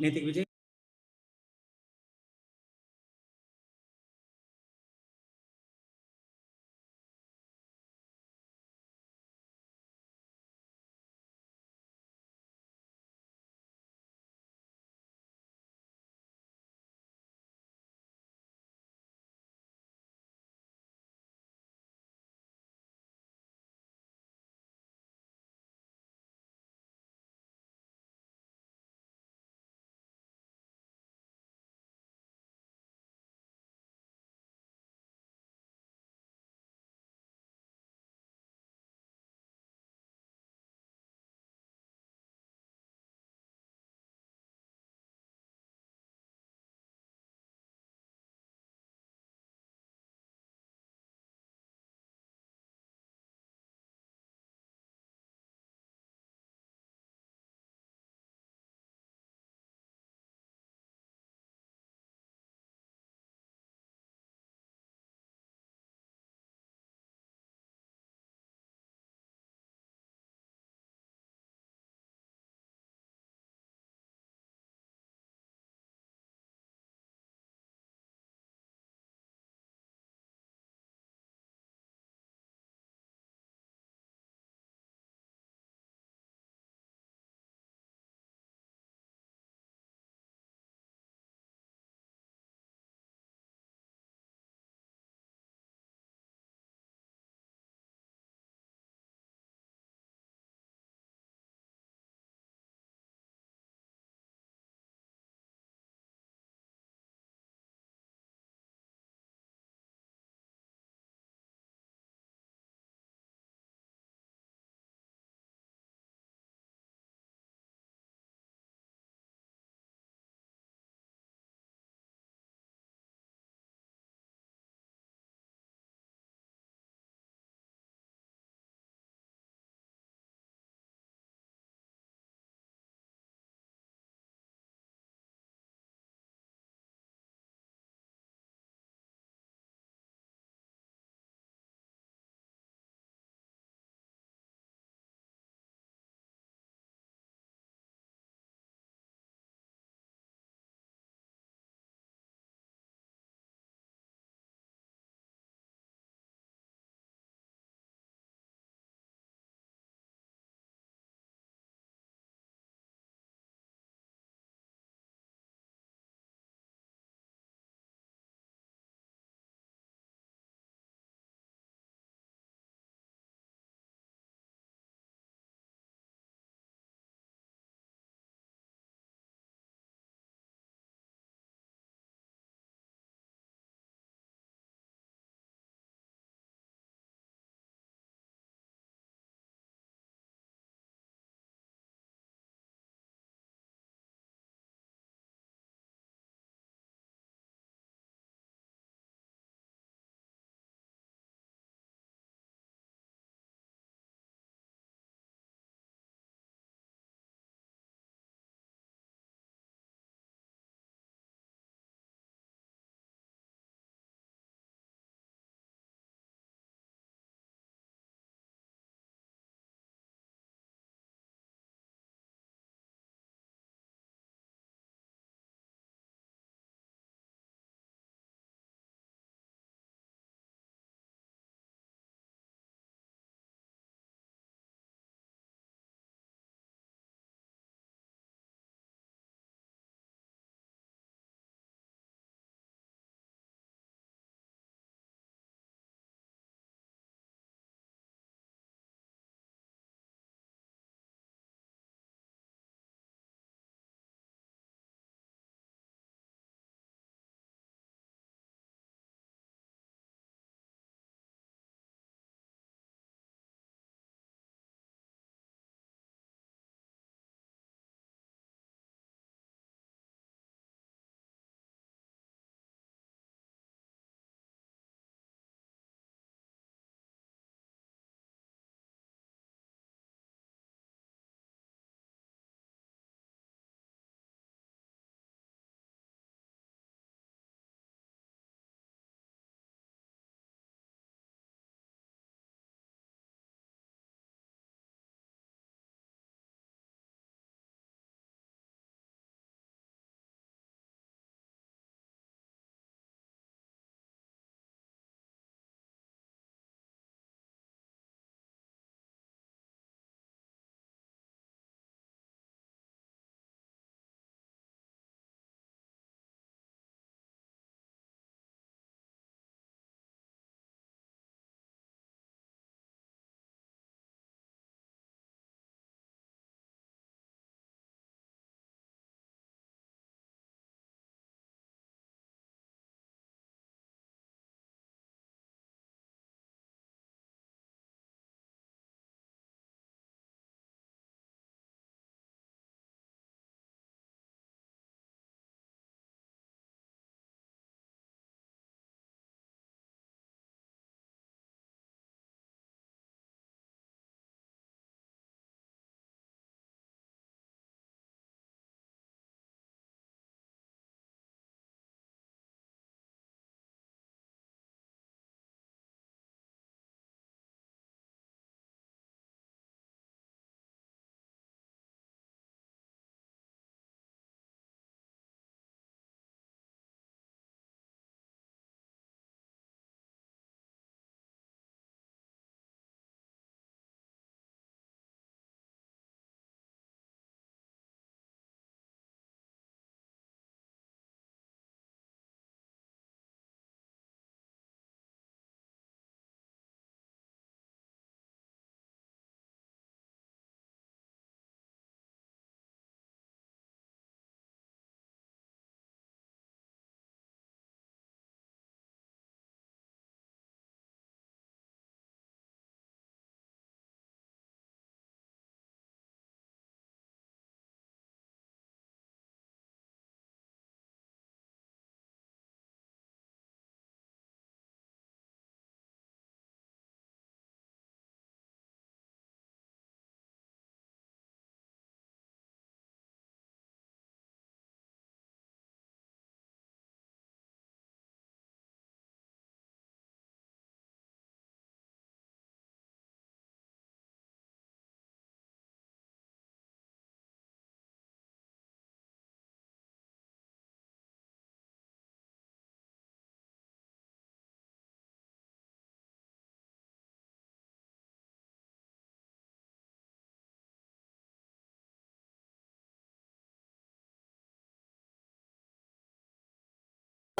நேத்திக்கு விஜய்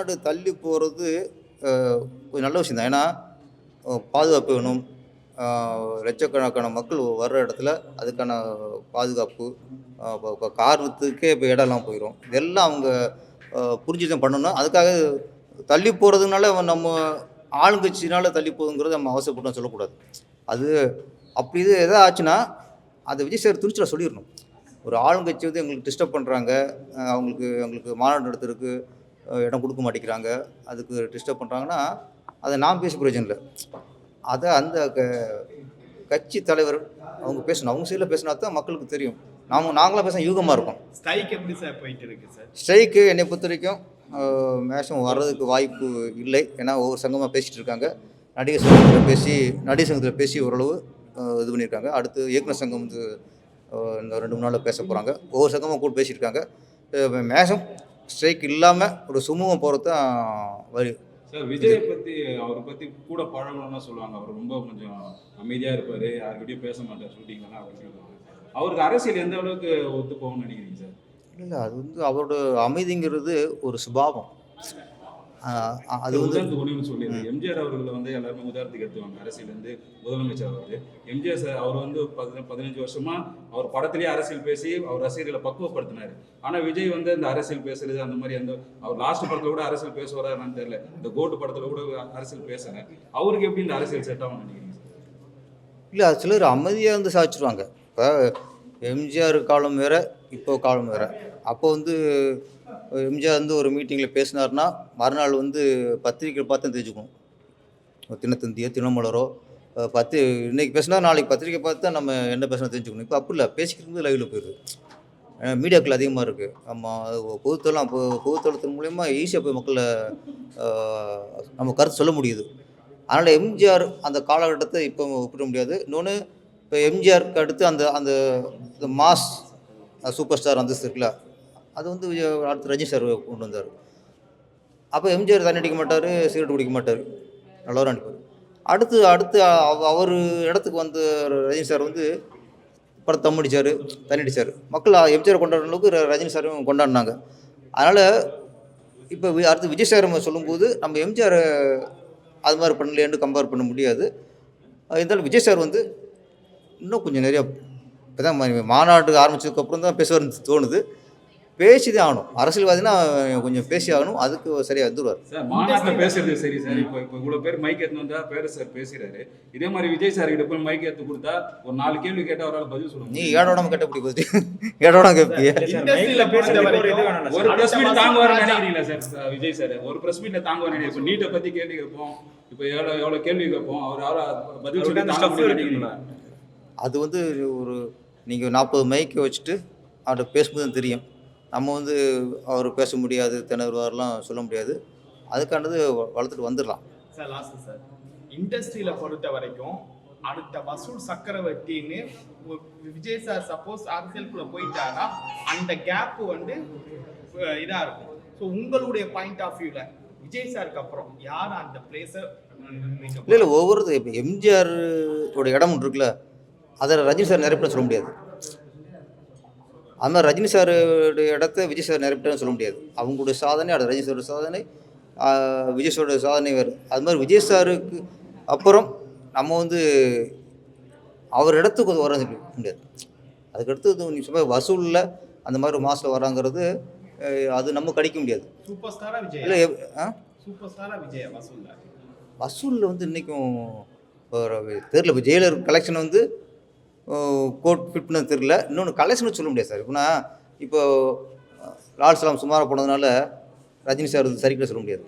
நாடு தள்ளி போகிறது கொஞ்சம் நல்ல விஷயம் தான் ஏன்னா பாதுகாப்பு வேணும். லட்சக்கணக்கான மக்கள் வர்ற இடத்துல அதுக்கான பாதுகாப்பு இப்போ இப்போ காரணத்துக்கே இப்போ இடம்லாம் போயிடும் இதெல்லாம் அவங்க புரிஞ்சுதான் பண்ணணும். அதுக்காக தள்ளி போகிறதுனால நம்ம ஆளுங்கட்சினால தள்ளி போகுதுங்கிறது நம்ம அவசரப்பட்டு சொல்லக்கூடாது. அது அப்படி இது எதாவது ஆச்சுன்னா அதை விஜய் சார் துணிச்சலாக சொல்லிடணும். ஒரு ஆளுங்கட்சி வந்து எங்களுக்கு டிஸ்டர்ப் பண்ணுறாங்க அவங்களுக்கு எங்களுக்கு மாநாடு நடத்திருக்கு. இடம் கொடுக்க மாட்டேங்கிறாங்க. அதுக்கு டிஸ்டர்ப் பண்ணுறாங்கன்னா அதை நான் பேச பிரயோஜனம் இல்லை. அதை அந்த க கட்சி தலைவர் அவங்க பேசணும். அவங்க சைடில் பேசினா தான் மக்களுக்கு தெரியும். நாம நாங்களாம் பேச யூகமாக இருக்கும். ஸ்ட்ரைக் எப்படி சார் போயிட்டு இருக்கு சார்? ஸ்ட்ரைக்கு என்னை பொறுத்த வரைக்கும் மேக்ஸிமம் வர்றதுக்கு வாய்ப்பு இல்லை. ஏன்னா ஒவ்வொரு சங்கமாக பேசிகிட்டு இருக்காங்க. நடிகர் சங்கத்தில் பேசி நடிகர் சங்கத்தில் பேசி ஓரளவு இது பண்ணியிருக்காங்க. அடுத்து இயக்குனர் சங்கம் வந்து இந்த ரெண்டு மூணு நாளில் பேச போகிறாங்க ஒவ்வொரு சங்கமாக கூட பேசியிருக்காங்க மேக்ஸிமம் ஸ்ட்ரைக் இல்லாமல் ஒரு சுமூகம் போகிறது தான் வழி. சார் விஜயை பத்தி அவரை பத்தி கூட பழகணும்னா சொல்லுவாங்க. அவர் ரொம்ப கொஞ்சம் அமைதியா இருப்பாரு. யார்கிட்டயும் பேச மாட்டார். ஷூட்டிங்லாம் அவர் அவருக்கு அரசியல் எந்த அளவுக்கு ஒத்து போகும்னு நினைக்கிறீங்க சார்? இல்லை அது வந்து அவரோட அமைதிங்கிறது ஒரு சுபாவம். அது உதாரணத்துக்கு ஒன்று சொல்லிடுறேன். எம்ஜிஆர் அவர்களை வந்து எல்லாருமே உதாரணத்துக்கு எடுத்துவாங்க அரசியல் வந்து முதலமைச்சர் அவர். எம்ஜிஆர் சார் அவர் வந்து பதின பதினஞ்சு வருஷமா அவர் படத்திலேயே அரசியல் பேசி அவர் ரசிகர்களை பக்குவப்படுத்தினாரு. ஆனா விஜய் வந்து அந்த அரசியல் பேசுறது அந்த மாதிரி அந்த அவர் லாஸ்ட் படத்துல கூட அரசியல் பேசுவாரா என்னன்னு தெரியல. இந்த கோட்டு படத்துல கூட அரசியல் பேசுறேன் அவருக்கு எப்படி இந்த அரசியல் செட் ஆகும்னு நினைக்கிறீங்க இல்லை அது சிலர் அமைதியாக வந்து சாதிச்சிருவாங்க. இப்போ எம்ஜிஆர் காலம் வேற இப்போ காலம் வேற. அப்போ வந்து எம்ஜிஆர் வந்து ஒரு மீட்டிங்கில் பேசினார்னா மறுநாள் வந்து பத்திரிக்கை பார்த்து தெரிஞ்சுக்கணும். தினத்தந்தியோ தினமலரோ பத்து இன்றைக்கி பேசினா நாளைக்கு பத்திரிக்கை பார்த்து தான் நம்ம என்ன பேசணும் தெரிஞ்சுக்கணும். இப்போ அப்படி இல்லை. பேசிக்கிறது லைவில் போயிடுது. ஏன்னா மீடியாக்கள் அதிகமாக இருக்குது நம்ம பொதுத்தளம் பொதுத்தளத்தின் மூலயமா ஈஸியாக போய் மக்களை நம்ம கருத்து சொல்ல முடியுது. அதனால் எம்ஜிஆர் அந்த காலகட்டத்தை இப்போ ஒப்பிட முடியாது. இன்னொன்று இப்போ எம்ஜிஆருக்கு அடுத்து அந்த அந்த மாஸ் சூப்பர் ஸ்டார் அந்த இருக்குல்ல அது வந்து அடுத்து ரஜினி சார் கொண்டு வந்தார். அப்போ எம்ஜிஆர் தண்ணி அடிக்க மாட்டார் சிகரெட் குடிக்க மாட்டார். நல்லவராக அனுப்பார் அடுத்து அடுத்து அவர் இடத்துக்கு வந்த ரஜினி சார் வந்து படம் தம் அடிச்சார் தண்ணி அடித்தார் மக்கள் எம்ஜிஆர் கொண்டாடுற அளவுக்கு ரஜினி சாரும் கொண்டாடினாங்க. அதனால் இப்போ வி- அடுத்து விஜய் சார் நம்ம சொல்லும்போது நம்ம எம்ஜிஆர் அது மாதிரி பண்ணலையேன்னு கம்பேர் பண்ண முடியாது. இருந்தாலும் விஜய் சார் வந்து இன்னும் கொஞ்சம் நிறையா இப்போ தான் மாநாடு ஆரம்பிச்சதுக்கப்புறம் தான் பேசுவார்னு தோணுது. பேசிதான் ஆகணும் அரசியல்வாதினா கொஞ்சம் பேசி ஆகணும் அதுக்கு சரியாக வந்துடுவார் சார் மாநாட்டில் பேசுறது சரி சார். இப்போ இப்போ இவ்வளோ பேர் மைக் எடுத்து வந்தா பேர சார் பேசுறாரு. இதே மாதிரி விஜய் சார் கிட்ட போய் மைக் எடுத்து கொடுத்தா ஒரு நாலு கேள்வி கேட்டா அவரால் பதில் சொல்ல நீ ஏடோடாம கேட்ட இப்படி போச்சு ஏடோடாம கேட்பிய ஒரு பிரஸ் மீட் தாங்குவார் நினைக்கிறீங்களா சார் விஜய் சார் ஒரு பிரஸ் மீட்ல தாங்குவார் நினைக்கிறேன் இப்போ நீட்டை பத்தி கேள்வி கேட்போம். இப்போ எவ்வளோ எவ்வளோ கேள்வி கேட்போம். அவர் அவ்வளோ பதில் சொல்லி அது வந்து ஒரு நீங்கள் நாற்பது மைக்கை வச்சுட்டு அவர்கிட்ட பேசும்போது தான் தெரியும். நம்ம வந்து அவர் பேச முடியாது திணறுவார்லாம் சொல்ல முடியாது. அதுக்கானது வளர்த்துட்டு வந்துடலாம். சார் லாஸ்ட் சார் இண்டஸ்ட்ரியில பொறுத்த வரைக்கும் அடுத்த வசூல் சக்கரவர்த்தின்னு விஜய் சார் சப்போஸ் அரசியலுக்குள்ள போயிட்டாரா அந்த கேப் வந்து அஹ், இதா இருக்கும். ஸோ உங்களுடைய பாயிண்ட் ஆஃப் வியூல விஜய் சாருக்கு அப்புறம் யார் அந்த பிளேஸை இல்லை இல்லை ஒவ்வொரு இப்போ எம்ஜிஆர் ஓட இடம் ஒன்று இருக்குல்ல அதை ரஜினி சார் நிறைய பேர் சொல்ல முடியாது. அது மாதிரி ரஜினி சாருடைய இடத்த விஜய் சார் பேர் சொல்ல முடியாது. அவங்களுடைய சாதனை அது ரஜினி சாரோட சாதனை விஜய் சாரோட சாதனை வேறு. அது மாதிரி விஜய் சாருக்கு அப்புறம் நம்ம வந்து அவர் இடத்துக்கு வர முடியாது. அதுக்கடுத்து நீ வசூலில் அந்த மாதிரி ஒரு மாதத்தில் வராங்கிறது அது நம்ம கணிக்க முடியாது. இல்லை வசூல்ல? வசூலில் வந்து இன்றைக்கும் தெரில இப்போ ஜெயிலர் கலெக்ஷன் வந்து கோட் ஃபிட் பண்ணது தெரில இன்னொன்று கலெக்ஷன் சொல்ல முடியாது சார். இப்போனா இப்போது லால் சலாம் சுமாராக போனதுனால ரஜினி சார் சரிக்கிட்ட சொல்ல முடியாது.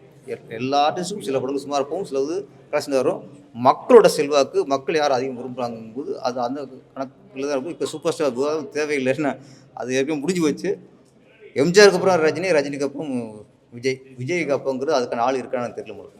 எல்லா ஆர்டிஸ்ட்டுக்கும் சில படங்கள் சுமாராக போகும் சில இது கலெக்ஷன் வரும். மக்களோட செல்வாக்கு மக்கள் யார் அதிகம் விரும்புகிறாங்கும்போது அது அந்த கணக்கில் தான் இருக்கும். இப்போ சூப்பர் ஸ்டார் தேவையில்லைன்னு தேவையில்லை அது ஏற்கனவே முடிஞ்சு போச்சு. எம்ஜிஆருக்கு அப்புறம் ரஜினி ரஜினிக்கு அப்புறம் விஜய். விஜய்க்கு அப்புறங்கிறது அதுக்கான ஆள் இருக்கான்னு தெரியல உங்களுக்கு.